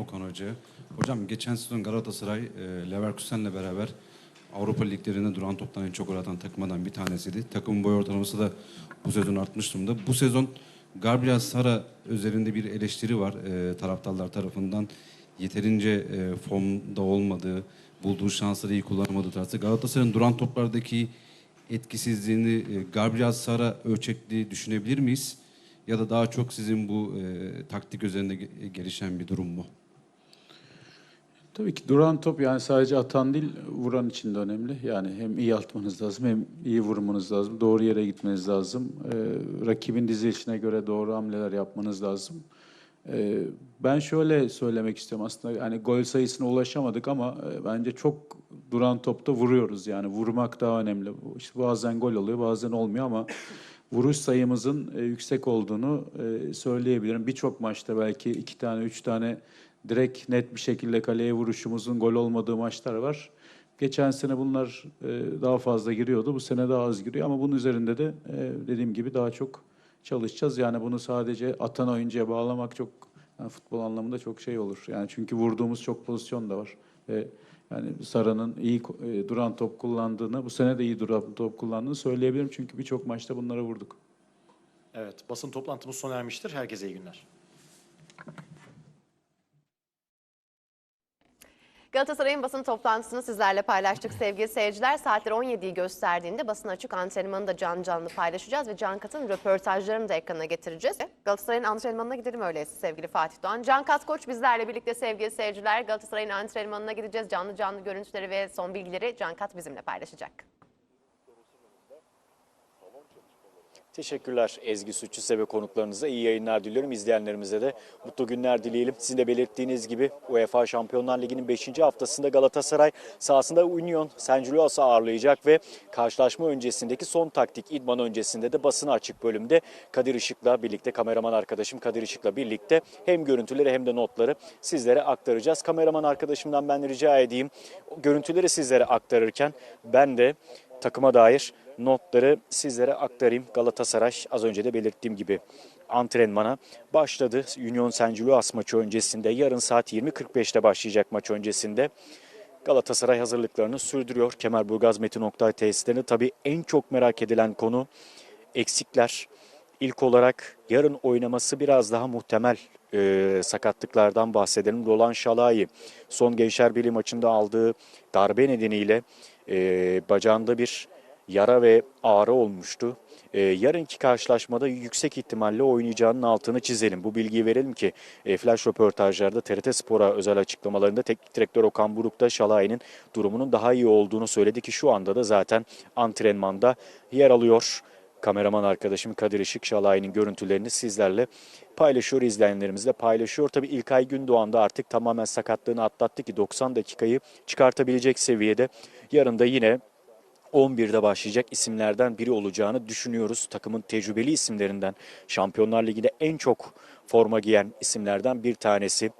Okan Hoca'ya. Hocam geçen sezon Galatasaray e, Leverkusen'le beraber Avrupa liglerinde duran toptan en çok gol atan takımlardan bir tanesiydi. Takımın boy ortalaması da bu sezon artmış durumda. Bu sezon Gabriel Sara üzerinde bir eleştiri var e, taraftarlar tarafından. Yeterince e, formda olmadığı, bulduğu şansları iyi kullanamadığı tarzı. Galatasaray'ın duran toplardaki etkisizliğini e, Gabriel Sara ölçekli düşünebilir miyiz? Ya da daha çok sizin bu e, taktik üzerinde ge- gelişen bir durum mu? Tabii ki duran top yani sadece atan değil vuran için de önemli. Yani hem iyi atmanız lazım hem iyi vurmanız lazım. Doğru yere gitmeniz lazım. Ee, rakibin dizilişine göre doğru hamleler yapmanız lazım. Ee, ben şöyle söylemek istiyorum aslında yani gol sayısına ulaşamadık ama e, bence çok duran topta vuruyoruz. Yani vurmak daha önemli. İşte bazen gol oluyor bazen olmuyor ama vuruş sayımızın e, yüksek olduğunu e, söyleyebilirim. Birçok maçta belki iki tane, üç tane direkt net bir şekilde kaleye vuruşumuzun gol olmadığı maçlar var. Geçen sene bunlar e, daha fazla giriyordu. Bu sene daha az giriyor ama bunun üzerinde de e, dediğim gibi daha çok çalışacağız. Yani bunu sadece atan oyuncuya bağlamak çok yani futbol anlamında çok şey olur. Yani çünkü vurduğumuz çok pozisyon da var. Ve yani Sara'nın iyi e, duran top kullandığını, bu sene de iyi duran top kullandığını söyleyebilirim. Çünkü birçok maçta bunlara vurduk. Evet, basın toplantımız sona ermiştir. Herkese iyi günler. Galatasaray'ın basın toplantısını sizlerle paylaştık sevgili seyirciler. Saatler 17'yi gösterdiğinde basın açık antrenmanını da canlı canlı paylaşacağız ve Can Kat'ın röportajlarını da ekrana getireceğiz. Galatasaray'ın antrenmanına gidelim öyleyse sevgili Fatih Doğan. Can Kat Koç bizlerle birlikte sevgili seyirciler. Galatasaray'ın antrenmanına gideceğiz. Canlı canlı görüntüleri ve son bilgileri Can Kat bizimle paylaşacak. Teşekkürler Ezgi Sütçüse ve konuklarınıza. iyi yayınlar diliyorum. İzleyenlerimize de mutlu günler dileyelim. Sizin de belirttiğiniz gibi UEFA Şampiyonlar Ligi'nin 5. haftasında Galatasaray sahasında Union Saint Gillois'u ağırlayacak ve karşılaşma öncesindeki son taktik idman öncesinde de basına açık bölümde Kadir Işık'la birlikte kameraman arkadaşım Kadir Işık'la birlikte hem görüntüleri hem de notları sizlere aktaracağız. Kameraman arkadaşımdan ben rica edeyim. Görüntüleri sizlere aktarırken ben de takıma dair notları sizlere aktarayım. Galatasaray az önce de belirttiğim gibi antrenmana başladı. Union Saint Gilloise maçı öncesinde yarın saat 20.45'te başlayacak maç öncesinde. Galatasaray hazırlıklarını sürdürüyor. Kemerburgaz Metin Oktay tesislerinde tabii en çok merak edilen konu eksikler. İlk olarak yarın oynaması biraz daha muhtemel e, sakatlıklardan bahsedelim. Roland Şalai son Gençler Birliği maçında aldığı darbe nedeniyle e, bacağında bir yara ve ağrı olmuştu. E, yarınki karşılaşmada yüksek ihtimalle oynayacağının altını çizelim. Bu bilgiyi verelim ki e, flash röportajlarda TRT Spor'a özel açıklamalarında teknik direktör Okan Buruk da Şalay'ın durumunun daha iyi olduğunu söyledi ki şu anda da zaten antrenmanda yer alıyor. Kameraman arkadaşım Kadir Işık Şalay'ın görüntülerini sizlerle paylaşıyor, izleyenlerimizle paylaşıyor. Tabii İlkay Gündoğan da artık tamamen sakatlığını atlattı ki 90 dakikayı çıkartabilecek seviyede. Yarın da yine 11'de başlayacak isimlerden biri olacağını düşünüyoruz. Takımın tecrübeli isimlerinden, Şampiyonlar Ligi'de en çok forma giyen isimlerden bir tanesi.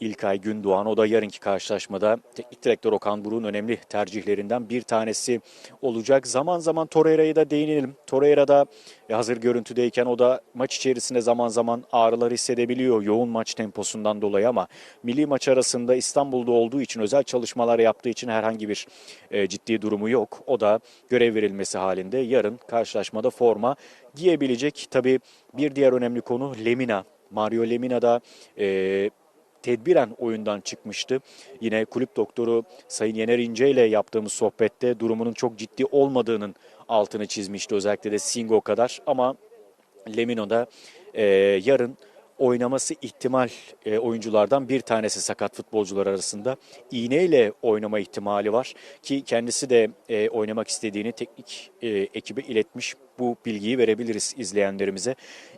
İlkay Gündoğan o da yarınki karşılaşmada teknik direktör Okan Buruk'un önemli tercihlerinden bir tanesi olacak. Zaman zaman Torreira'ya da değinelim. Torreira da hazır görüntüdeyken o da maç içerisinde zaman zaman ağrılar hissedebiliyor yoğun maç temposundan dolayı ama milli maç arasında İstanbul'da olduğu için özel çalışmalar yaptığı için herhangi bir e, ciddi durumu yok. O da görev verilmesi halinde yarın karşılaşmada forma giyebilecek. Tabii bir diğer önemli konu Lemina. Mario Lemina da e, tedbiren oyundan çıkmıştı. Yine kulüp doktoru Sayın Yener İnce ile yaptığımız sohbette durumunun çok ciddi olmadığının altını çizmişti. Özellikle de Singo kadar ama Lemino da e, yarın oynaması ihtimal e, oyunculardan bir tanesi sakat futbolcular arasında. İğneyle oynama ihtimali var ki kendisi de e, oynamak istediğini teknik e, ekibe iletmiş. Bu bilgiyi verebiliriz izleyenlerimize.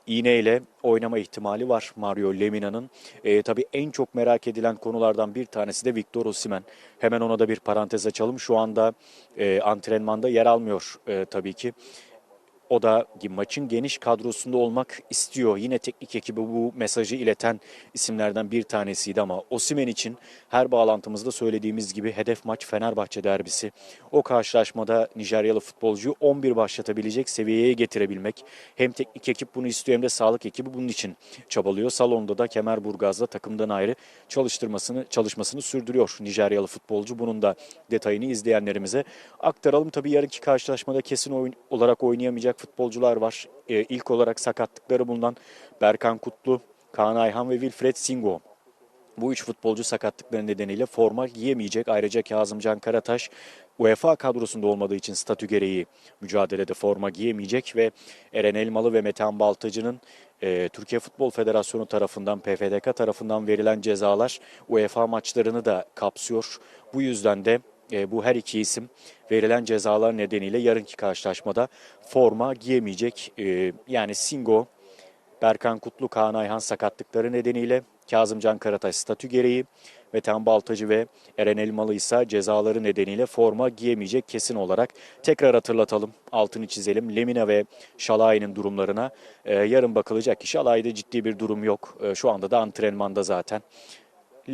İğneyle oynama ihtimali var Mario Lemina'nın. E, tabii en çok merak edilen konulardan bir tanesi de Victor Osimhen. Hemen ona da bir parantez açalım. Şu anda e, antrenmanda yer almıyor e, tabii ki. O da maçın geniş kadrosunda olmak istiyor. Yine teknik ekibi bu mesajı ileten isimlerden bir tanesiydi ama Osimen için her bağlantımızda söylediğimiz gibi hedef maç Fenerbahçe derbisi. O karşılaşmada Nijeryalı futbolcuyu 11 başlatabilecek seviyeye getirebilmek. Hem teknik ekip bunu istiyor hem de sağlık ekibi bunun için çabalıyor. Salonda da Kemerburgaz'da takımdan ayrı çalıştırmasını çalışmasını sürdürüyor Nijeryalı futbolcu. Bunun da detayını izleyenlerimize aktaralım. Tabii yarınki karşılaşmada kesin oyun olarak oynayamayacak futbolcular var. Ee, ilk olarak sakatlıkları bulunan Berkan Kutlu, Kaan Ayhan ve Wilfred Singo. Bu üç futbolcu sakatlıkları nedeniyle forma giyemeyecek. Ayrıca Kazımcan Karataş UEFA kadrosunda olmadığı için statü gereği mücadelede forma giyemeyecek ve Eren Elmalı ve Metehan Baltacı'nın e, Türkiye Futbol Federasyonu tarafından, PFDK tarafından verilen cezalar UEFA maçlarını da kapsıyor. Bu yüzden de e, bu her iki isim verilen cezalar nedeniyle yarınki karşılaşmada forma giyemeyecek. E, yani Singo, Berkan Kutlu, Kaan Ayhan sakatlıkları nedeniyle Kazımcan Karataş statü gereği Metehan Baltacı ve Eren Elmalı ise cezaları nedeniyle forma giyemeyecek kesin olarak. Tekrar hatırlatalım, altını çizelim. Lemina ve Şalay'ın durumlarına e, yarın bakılacak ki Şalay'da ciddi bir durum yok. Şu anda da antrenmanda zaten.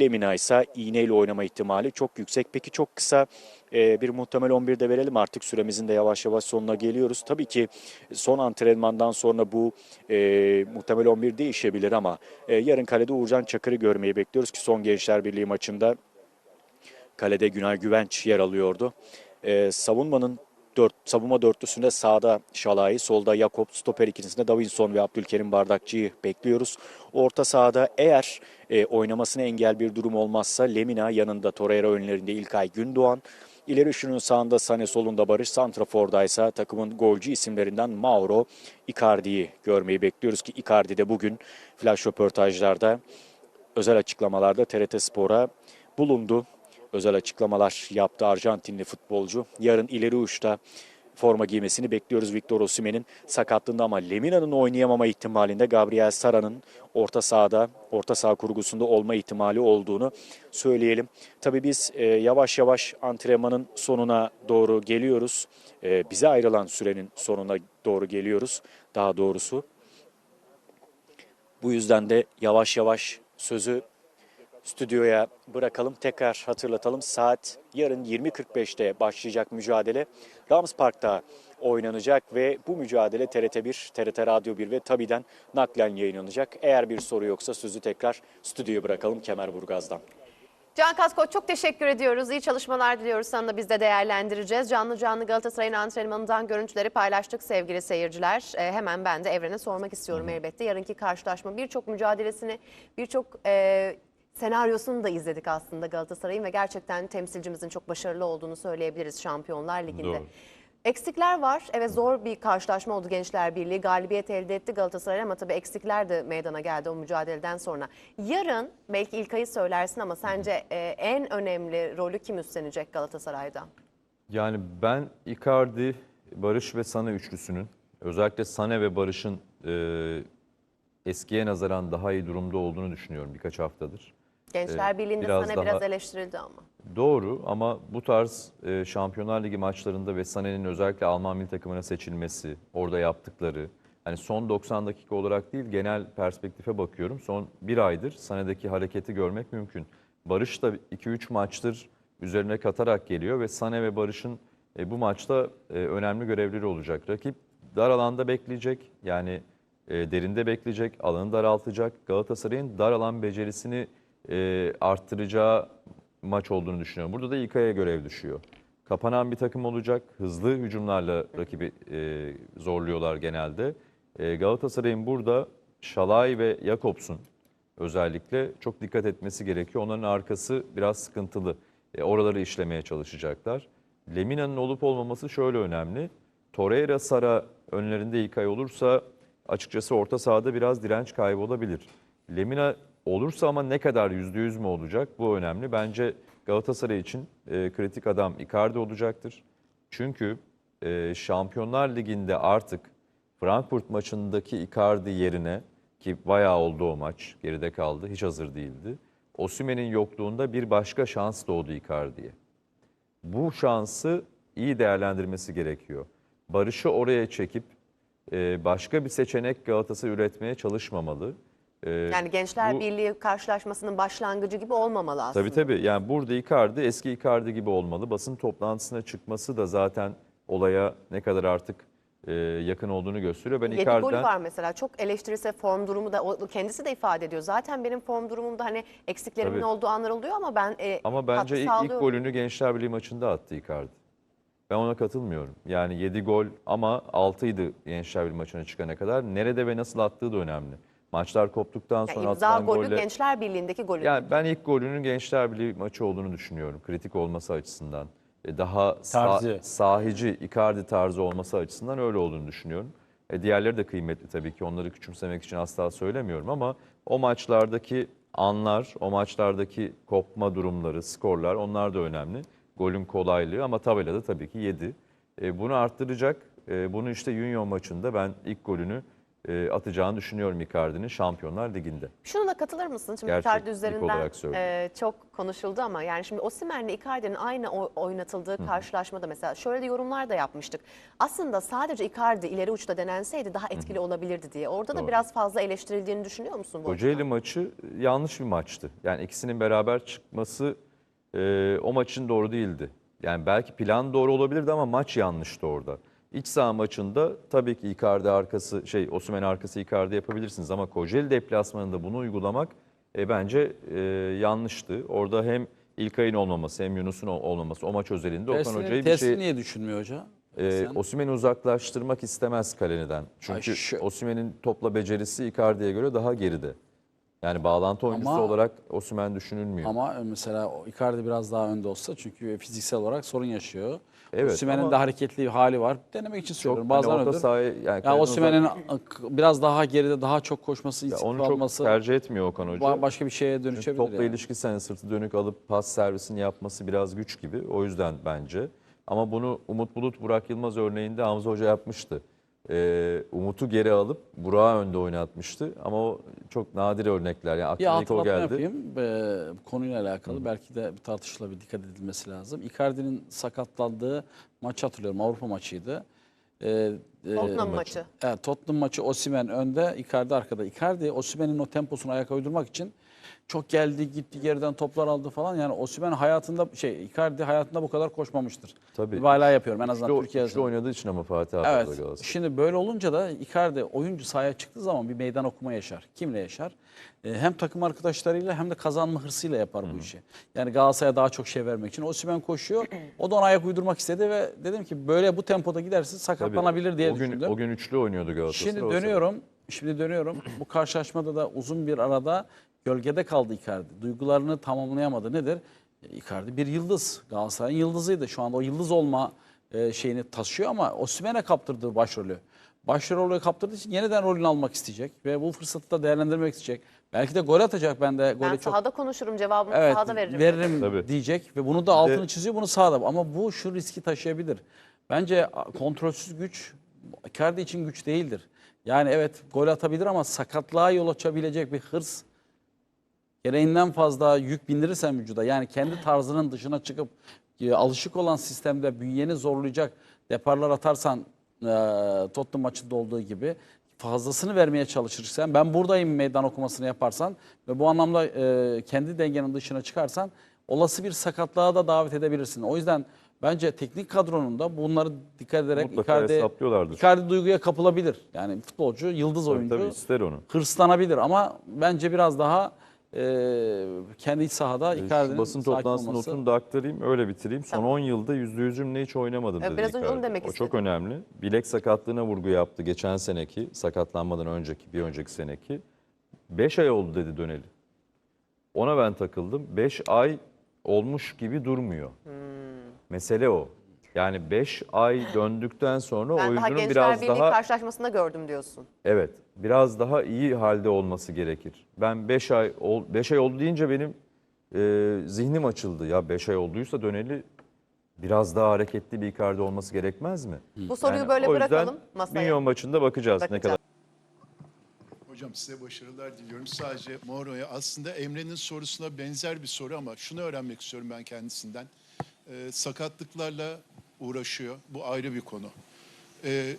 Lemina ise iğneyle oynama ihtimali çok yüksek. Peki çok kısa e, bir muhtemel 11'de verelim artık süremizin de yavaş yavaş sonuna geliyoruz. Tabii ki son antrenmandan sonra bu e, muhtemel 11 değişebilir ama e, yarın kalede Uğurcan Çakır'ı görmeyi bekliyoruz ki son Gençler Birliği maçında kalede Günay Güvenç yer alıyordu. E, savunmanın dört, savunma dörtlüsünde sağda Şalay, solda Yakup, stoper ikilisinde Davinson ve Abdülkerim Bardakçı'yı bekliyoruz. Orta sahada eğer e, oynamasına engel bir durum olmazsa Lemina yanında Torreira önlerinde İlkay Gündoğan. İleri üçlünün sağında Sane solunda Barış Santrafor'daysa takımın golcü isimlerinden Mauro Icardi'yi görmeyi bekliyoruz ki Icardi de bugün flash röportajlarda özel açıklamalarda TRT Spor'a bulundu. Özel açıklamalar yaptı Arjantinli futbolcu. Yarın ileri uçta forma giymesini bekliyoruz Victor Osimhen'in sakatlığında ama Lemina'nın oynayamama ihtimalinde Gabriel Sara'nın orta sahada, orta saha kurgusunda olma ihtimali olduğunu söyleyelim. Tabii biz e, yavaş yavaş antrenmanın sonuna doğru geliyoruz. E, bize ayrılan sürenin sonuna doğru geliyoruz daha doğrusu. Bu yüzden de yavaş yavaş sözü stüdyoya bırakalım. Tekrar hatırlatalım. Saat yarın 20.45'te başlayacak mücadele Rams Park'ta oynanacak ve bu mücadele TRT1, TRT Radyo 1 ve Tabi'den naklen yayınlanacak. Eğer bir soru yoksa sözü tekrar stüdyoya bırakalım Kemerburgaz'dan. Can Kaskoç çok teşekkür ediyoruz. İyi çalışmalar diliyoruz. Sana da biz de değerlendireceğiz. Canlı canlı Galatasaray'ın antrenmanından görüntüleri paylaştık sevgili seyirciler. Ee, hemen ben de Evren'e sormak istiyorum elbette. Yarınki karşılaşma birçok mücadelesini, birçok e, senaryosunu da izledik aslında Galatasaray'ın ve gerçekten temsilcimizin çok başarılı olduğunu söyleyebiliriz Şampiyonlar Ligi'nde. Doğru. Eksikler var. Evet zor bir karşılaşma oldu Gençler Birliği. Galibiyet elde etti Galatasaray ama tabii eksikler de meydana geldi o mücadeleden sonra. Yarın belki İlkay'ı söylersin ama sence e, en önemli rolü kim üstlenecek Galatasaray'da? Yani ben Icardi, Barış ve Sane üçlüsünün özellikle Sane ve Barış'ın e, eskiye nazaran daha iyi durumda olduğunu düşünüyorum birkaç haftadır. Gençler Ee, Birliği'nde biraz sana daha- biraz eleştirildi ama. Doğru ama bu tarz e, Şampiyonlar Ligi maçlarında ve Sané'nin özellikle Alman milli takımına seçilmesi, orada yaptıkları, hani son 90 dakika olarak değil genel perspektife bakıyorum. Son bir aydır Sané'deki hareketi görmek mümkün. Barış da 2-3 maçtır üzerine katarak geliyor ve Sané ve Barış'ın e, bu maçta e, önemli görevleri olacak. Rakip dar alanda bekleyecek yani e, derinde bekleyecek, alanı daraltacak. Galatasaray'ın dar alan becerisini e, arttıracağı maç olduğunu düşünüyorum. Burada da İlkay'a görev düşüyor. Kapanan bir takım olacak. Hızlı hücumlarla rakibi e, zorluyorlar genelde. E, Galatasaray'ın burada Şalay ve Jakobs'un özellikle çok dikkat etmesi gerekiyor. Onların arkası biraz sıkıntılı. E, oraları işlemeye çalışacaklar. Lemina'nın olup olmaması şöyle önemli. Torreira Sara önlerinde İlkay olursa açıkçası orta sahada biraz direnç kaybı olabilir. Lemina olursa ama ne kadar %100 mü olacak bu önemli. Bence Galatasaray için e, kritik adam Icardi olacaktır. Çünkü e, Şampiyonlar Ligi'nde artık Frankfurt maçındaki Icardi yerine ki bayağı oldu o maç geride kaldı hiç hazır değildi. Osimhen'in yokluğunda bir başka şans doğdu Icardi'ye. Bu şansı iyi değerlendirmesi gerekiyor. Barış'ı oraya çekip e, başka bir seçenek Galatasaray üretmeye çalışmamalı. E, Yani Gençler bu- Birliği karşılaşmasının başlangıcı gibi olmamalı aslında. Tabii tabii. Yani burada Icardi eski Icardi gibi olmalı. Basın toplantısına çıkması da zaten olaya ne kadar artık e, yakın olduğunu gösteriyor. Ben 7 golü Icardi'den var mesela. Çok eleştirirse form durumu da o kendisi de ifade ediyor. Zaten benim form durumumda hani eksiklerimin Tabii. olduğu anlar oluyor ama ben e, ama bence ilk, ilk golünü Gençler Birliği maçında attı Icardi. Ben ona katılmıyorum. Yani 7 gol ama 6'ydı Gençler Birliği maçına çıkana kadar. Nerede ve nasıl attığı da önemli. Maçlar koptuktan Yani sonra imza atılan golü golle... Gençler Birliği'ndeki golü. Yani ben ilk golünün Gençler Birliği maçı olduğunu düşünüyorum. Kritik olması açısından. E, Daha sa- Tarzı. sahici, Icardi tarzı olması açısından öyle olduğunu düşünüyorum. E, diğerleri de kıymetli tabii ki. Onları küçümsemek için asla söylemiyorum ama o maçlardaki anlar, o maçlardaki kopma durumları, skorlar onlar da önemli. Golün kolaylığı ama tabelada tabii ki 7. E, bunu arttıracak. E, bunu işte Union maçında ben ilk golünü e, atacağını düşünüyorum Icardi'nin Şampiyonlar Ligi'nde. Şuna da katılır mısın? Şimdi Gerçek, Icardi üzerinden e, çok konuşuldu ama yani şimdi Osimhen'le Icardi'nin aynı oynatıldığı karşılaşmada mesela şöyle de yorumlar da yapmıştık. Aslında sadece Icardi ileri uçta denenseydi daha etkili olabilirdi diye. Orada da Doğru. biraz fazla eleştirildiğini düşünüyor musun bu Kocaeli açıdan? maçı yanlış bir maçtı. Yani ikisinin beraber çıkması e, o maçın doğru değildi. Yani belki plan doğru olabilirdi ama maç yanlıştı orada. İç saha maçında tabii ki Icardi arkası şey Osimhen arkası Icardi yapabilirsiniz ama Kocaeli deplasmanında bunu uygulamak e, bence e, yanlıştı. Orada hem İlkay'ın olmaması hem Yunus'un ol- olmaması o maç özelinde Okan Tersini, Hoca'yı bir tersini şey niye düşünmüyor hoca? e, Sen- Osimhen'i uzaklaştırmak istemez kaleniden. Çünkü şu- Osimhen'in topla becerisi Icardi'ye göre daha geride. Yani bağlantı oyuncusu Ama- olarak Osimhen düşünülmüyor. Ama mesela Icardi biraz daha önde olsa çünkü fiziksel olarak sorun yaşıyor. Evet, Osimhen'in de hareketli bir hali var. Denemek için söylüyorum. hani Bazen öyledir. sahaya yani Ya kaleden Osimhen'in biraz daha geride daha çok koşması, Ya istikrar onu çok alması tercih etmiyor Okan Hoca. ba- başka bir şeye Çünkü dönüşebilir. topla yani. ilişkisi hani sırtı dönük alıp pas servisini yapması biraz güç gibi. O yüzden bence. Ama bunu Umut Bulut, Burak Yılmaz örneğinde Hamza Hoca yapmıştı. Ee, Umut'u geri alıp Burak'ı önde oynatmıştı. Ama o çok nadir örnekler. Yani Bir aklıma ilk o geldi. yapayım. Bu konuyla alakalı belki de bir tartışılabilir, dikkat edilmesi lazım. Icardi'nin sakatlandığı maçı hatırlıyorum. Avrupa maçıydı. E, Tottenham maçı. Evet, Tottenham maçı Osimhen önde, Icardi arkada. Icardi Osimhen'in o temposunu ayak uydurmak için çok geldi, gitti, geriden toplar aldı falan. Yani Osimhen hayatında şey Icardi hayatında bu kadar koşmamıştır. Tabii. Mübalağa yapıyorum en azından Üçlü, Türkiye'de. üçlü oynadığı için ama Fatih abi Evet. Galatasaray. Şimdi böyle olunca da Icardi oyuncu sahaya çıktığı zaman bir meydan okuma yaşar. Kimle yaşar? Ee, hem takım arkadaşlarıyla hem de kazanma hırsıyla yapar bu işi. Yani Galatasaray'a daha çok şey vermek için. Osimhen koşuyor. O da ona ayak uydurmak istedi ve dedim ki böyle bu tempoda giderse Tabii, sakatlanabilir diye o gün, düşündüm. O gün üçlü oynuyordu Galatasaray. Şimdi dönüyorum. Şimdi dönüyorum. Bu karşılaşmada da uzun bir arada gölgede kaldı Icardi. Duygularını tamamlayamadı. Nedir? Icardi bir yıldız. Galatasaray'ın yıldızıydı. Şu anda o yıldız olma e, şeyini taşıyor ama Osimhen'e kaptırdığı başrolü. Başrolü kaptırdığı için yeniden rolünü almak isteyecek ve bu fırsatı da değerlendirmek isteyecek. Belki de gol atacak. Ben de Ben gole çok sahada konuşurum cevabımı Evet, sahada veririm. veririm Tabii. diyecek ve bunu da altını çiziyor, bunu sağda. Ama bu şu riski taşıyabilir. Bence kontrolsüz güç Icardi için güç değildir. Yani evet gol atabilir ama sakatlığa yol açabilecek bir hırs gereğinden fazla yük bindirirsen vücuda yani kendi tarzının dışına çıkıp e, alışık olan sistemde bünyeni zorlayacak deparlar atarsan e, Tottenham maçında olduğu gibi fazlasını vermeye çalışırsan ben buradayım meydan okumasını yaparsan ve bu anlamda e, kendi dengenin dışına çıkarsan olası bir sakatlığa da davet edebilirsin. O yüzden bence teknik kadronun da bunları dikkat ederek Mutlaka Icardi. Icardi duyguya kapılabilir. Yani futbolcu, yıldız Tabii, oyuncu tabii ister onu. hırslanabilir ama bence biraz daha e, kendi sahada Şu Icardi'nin basın toplantısının olması. notunu da aktarayım öyle bitireyim. Son Tamam. 10 yılda %100 cümle hiç oynamadım Evet, dedi biraz önce onu demek O çok istedim. önemli. Bilek sakatlığına vurgu yaptı geçen seneki sakatlanmadan önceki bir önceki seneki. 5 ay oldu dedi döneli. Ona ben takıldım. 5 ay olmuş gibi durmuyor. Hmm. Mesele o. Yani 5 ay döndükten sonra Ben daha oyuncunun Gençler biraz Birliği daha karşılaşmasında gördüm diyorsun. Evet, biraz daha iyi halde olması gerekir. Ben 5 ay 5 ay oldu deyince benim e, zihnim açıldı. Ya 5 ay olduysa döneli biraz daha hareketli bir Icardi olması gerekmez mi? Bu soruyu Yani böyle o yüzden bırakalım masaya. Milyon maçında bakacağız, ne Bakacağız. kadar. Hocam size başarılar diliyorum. Sadece Mourinho'ya aslında Emre'nin sorusuna benzer bir soru ama şunu öğrenmek istiyorum ben kendisinden. Ee, sakatlıklarla uğraşıyor. Bu ayrı bir konu. Ee,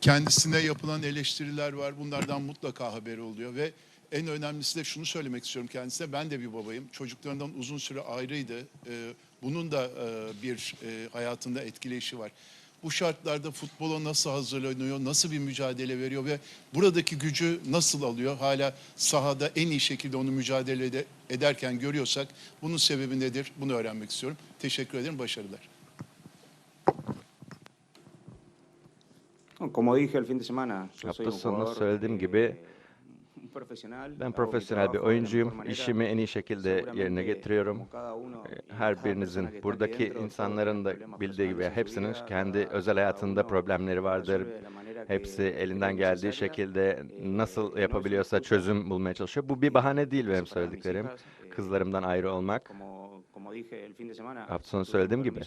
kendisine yapılan eleştiriler var. Bunlardan mutlaka haberi oluyor ve en önemlisi de şunu söylemek istiyorum kendisine. Ben de bir babayım. Çocuklarından uzun süre ayrıydı. Ee, bunun da e, bir e, hayatında etkileyişi var. Bu şartlarda futbola nasıl hazırlanıyor, nasıl bir mücadele veriyor ve buradaki gücü nasıl alıyor? Hala sahada en iyi şekilde onu mücadele ede- ederken görüyorsak bunun sebebi nedir? Bunu öğrenmek istiyorum. Teşekkür ederim, başarılar. Como dije el fin de semana, yo soy Hafta un sonu jugador, söylediğim gibi ben profesyonel bir oyuncuyum. İşimi en iyi şekilde yerine getiriyorum. Her birinizin, buradaki insanların da bildiği gibi hepsinin kendi özel hayatında problemleri vardır. Hepsi elinden geldiği şekilde nasıl yapabiliyorsa çözüm bulmaya çalışıyor. Bu bir bahane değil benim söylediklerim. Kızlarımdan ayrı olmak. Hafta sonu söylediğim gibi.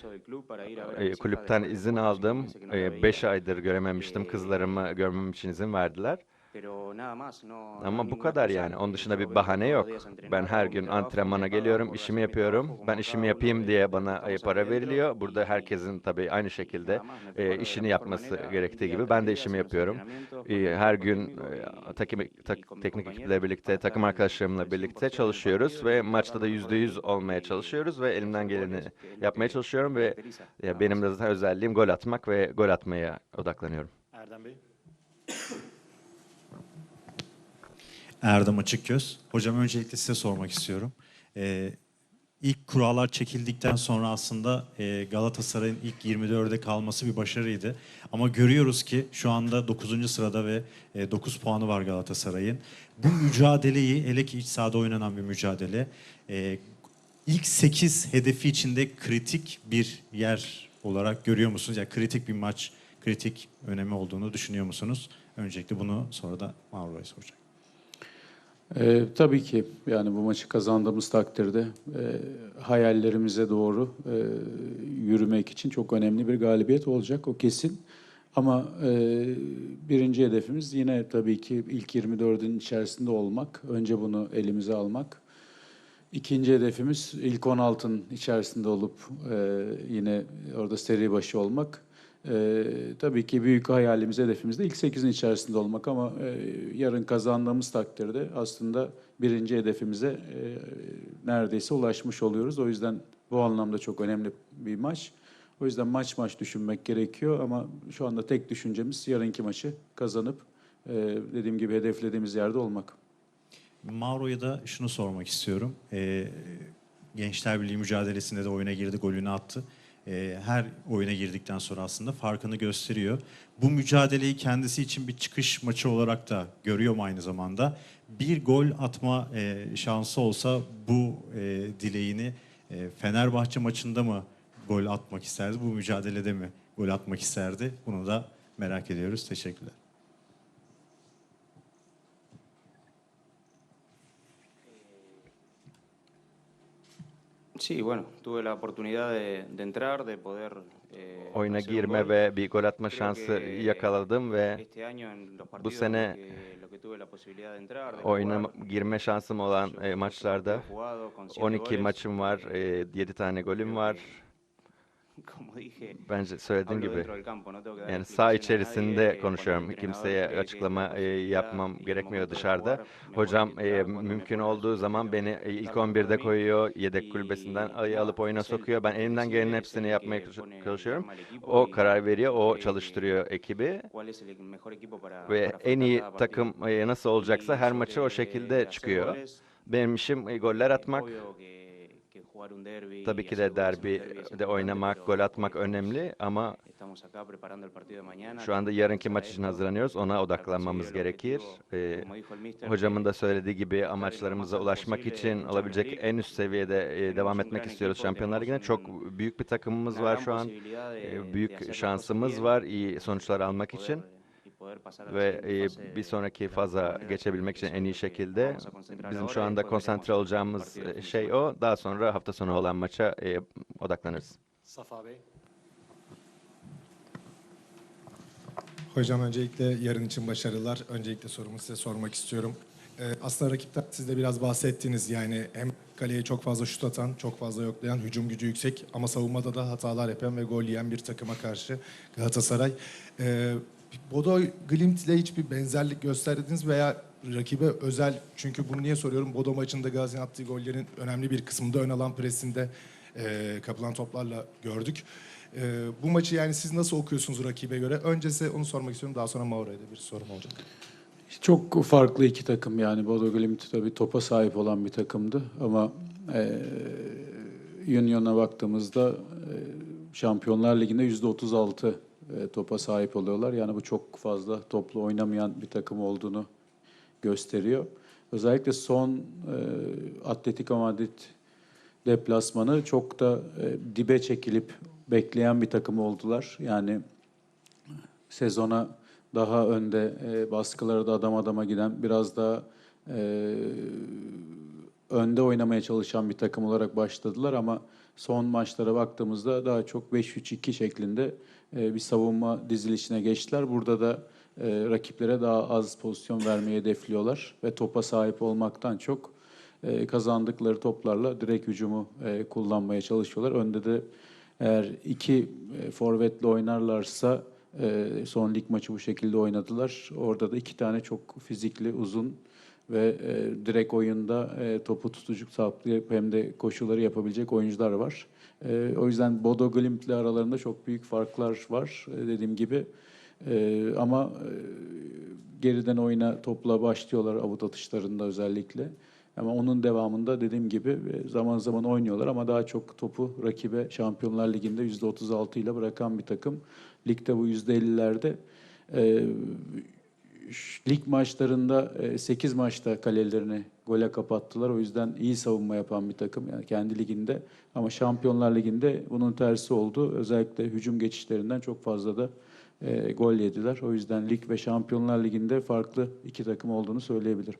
E, Kulüpten izin aldım. meses que no las 5 veía. aydır görememiştim. Kızlarımı görmem için izin verdiler. Ama bu kadar yani. Onun dışında bir bahane yok. Ben her gün antrenmana geliyorum, işimi yapıyorum. Ben işimi yapayım diye bana e, para veriliyor. Burada herkesin tabii aynı şekilde e, işini yapması gerektiği gibi ben de işimi yapıyorum. E, Her gün e, takım, tak- teknik ekiple birlikte, takım arkadaşlarımla birlikte 100% çalışıyoruz ve maçta da %100 equipo olmaya çalışıyoruz ve elimden geleni yapmaya çalışıyorum ve ya benim de zaten özelliğim gol atmak ve gol atmaya odaklanıyorum. Erdem Bey. Erdem Açıkgöz. Hocam öncelikle size sormak istiyorum. Ee, ilk kurallar çekildikten sonra aslında e, Galatasaray'ın ilk 24'e kalması bir başarıydı. Ama görüyoruz ki şu anda 9. sırada ve e, 9 puanı var Galatasaray'ın. Bu mücadeleyi hele ki iç sahada oynanan bir mücadele e, ilk 8 hedefi içinde kritik bir yer olarak görüyor musunuz? Yani kritik bir maç, kritik önemi olduğunu düşünüyor musunuz? Öncelikle bunu sonra da Mavro'ya soracağım. Ee, tabii ki yani bu maçı kazandığımız takdirde e, hayallerimize doğru e, yürümek için çok önemli bir galibiyet olacak o kesin. Ama e, birinci hedefimiz yine tabii ki ilk 24'ün içerisinde olmak. Önce bunu elimize almak. İkinci hedefimiz ilk 16'ın içerisinde olup e, yine orada seri başı olmak. E, tabii ki büyük hayalimiz, hedefimiz de ilk 8'in içerisinde olmak ama e, yarın kazandığımız takdirde aslında birinci hedefimize e, neredeyse ulaşmış oluyoruz. O yüzden bu anlamda çok önemli bir maç. O yüzden maç maç düşünmek gerekiyor ama şu anda tek düşüncemiz yarınki maçı kazanıp e, dediğim gibi hedeflediğimiz yerde olmak. Mauro'ya da şunu sormak istiyorum. Ee, Gençler Birliği mücadelesinde de oyuna girdi, golünü attı. Ee, her oyuna girdikten sonra aslında farkını gösteriyor. Bu mücadeleyi kendisi için bir çıkış maçı olarak da görüyor mu aynı zamanda? Bir gol atma e, şansı olsa bu e, dileğini e, Fenerbahçe maçında mı gol atmak isterdi, bu mücadelede mi gol atmak isterdi? Bunu da merak ediyoruz. Teşekkürler. Oyuna hacer un girme ve bir gol atma şansı yakaladım ve bu sene en los que, lo que tuve la posibilidad de entrar, de oyuna girme şansım olan e, que maçlarda he jugado con siete 12 goles, maçım var, eh, 7 tane golüm var. Bence söylediğim gibi yani nadie, içerisinde eh, konuşuyorum. Kimseye açıklama e, posibilidad yapmam gerekmiyor dışarıda. Hocam e, me mümkün olduğu zaman beni ilk dar lo mejor 11'de de mí. koyuyor, yedek kulübesinden alıp oyuna sokuyor. Ben elimden gelenin hepsini yapmaya çalışıyorum. O karar veriyor, o çalıştırıyor ekibi ve en iyi takım nasıl olacaksa her maçı o şekilde çıkıyor. Benim işim goller eh, atmak. Tabii ki de derbi de oynamak, gol atmak önemli ama şu anda yarınki maç için hazırlanıyoruz. Ona odaklanmamız gerekir. Ee, hocamın da söylediği gibi amaçlarımıza ulaşmak için olabilecek en üst seviyede e, devam etmek istiyoruz Şampiyonlar un- Çok büyük bir takımımız var şu an. hacer Büyük şansımız var iyi sonuçlar almak için ve e, bir sonraki faza geçebilmek için en iyi şekilde bizim şu anda konsantre olacağımız e, şey o. Daha sonra hafta sonu olan maça e, odaklanırız. Safa Bey. Hocam öncelikle yarın için başarılar. Öncelikle sorumu size sormak istiyorum. Ee, aslında rakipten siz de biraz bahsettiniz. Yani hem kaleye çok fazla şut atan, çok fazla yoklayan, hücum gücü yüksek ama savunmada da hatalar yapan ve gol yiyen bir takıma karşı Galatasaray. Ee, Bodo Glimt ile hiçbir benzerlik gösterdiniz veya rakibe özel çünkü bunu niye soruyorum? Bodo maçında Gazi'nin attığı gollerin önemli bir kısmında ön alan presinde e, kapılan toplarla gördük. E, bu maçı yani siz nasıl okuyorsunuz rakibe göre? Önce size onu sormak istiyorum. Daha sonra Maura'ya da bir sorum olacak. Çok farklı iki takım yani Bodo Glimt tabii topa sahip olan bir takımdı ama e, Union'a baktığımızda e, Şampiyonlar Ligi'nde %36 e, topa sahip oluyorlar. Yani bu çok fazla toplu oynamayan bir takım olduğunu gösteriyor. Özellikle son e, Atletico Madrid deplasmanı çok da e, dibe çekilip bekleyen bir takım oldular. Yani sezona daha önde e, baskılara da adam adama giden biraz daha e, önde oynamaya çalışan bir takım olarak başladılar ama son maçlara baktığımızda daha çok 5-3-2 şeklinde e, bir savunma dizilişine geçtiler. Burada da e, rakiplere daha az pozisyon vermeyi hedefliyorlar ve topa sahip olmaktan çok e, kazandıkları toplarla direkt hücumu e, kullanmaya çalışıyorlar. Önde de eğer iki forvetle oynarlarsa e, son lig maçı bu şekilde oynadılar. Orada da iki tane çok fizikli, uzun ve e, direkt oyunda e, topu tutucuk saplayıp hem de koşuları yapabilecek oyuncular var. E, o yüzden Bodo Glimt ile aralarında çok büyük farklar var e, dediğim gibi. E, ama e, geriden oyuna topla başlıyorlar avut atışlarında özellikle. Ama onun devamında dediğim gibi e, zaman zaman oynuyorlar ama daha çok topu rakibe Şampiyonlar Ligi'nde %36 ile bırakan bir takım. Ligde bu %50'lerde. E, lig maçlarında 8 maçta kalelerini gole kapattılar. O yüzden iyi savunma yapan bir takım yani kendi liginde. Ama Şampiyonlar Ligi'nde bunun tersi oldu. Özellikle hücum geçişlerinden çok fazla da e, gol yediler. O yüzden lig ve Şampiyonlar Ligi'nde farklı iki takım olduğunu söyleyebilirim.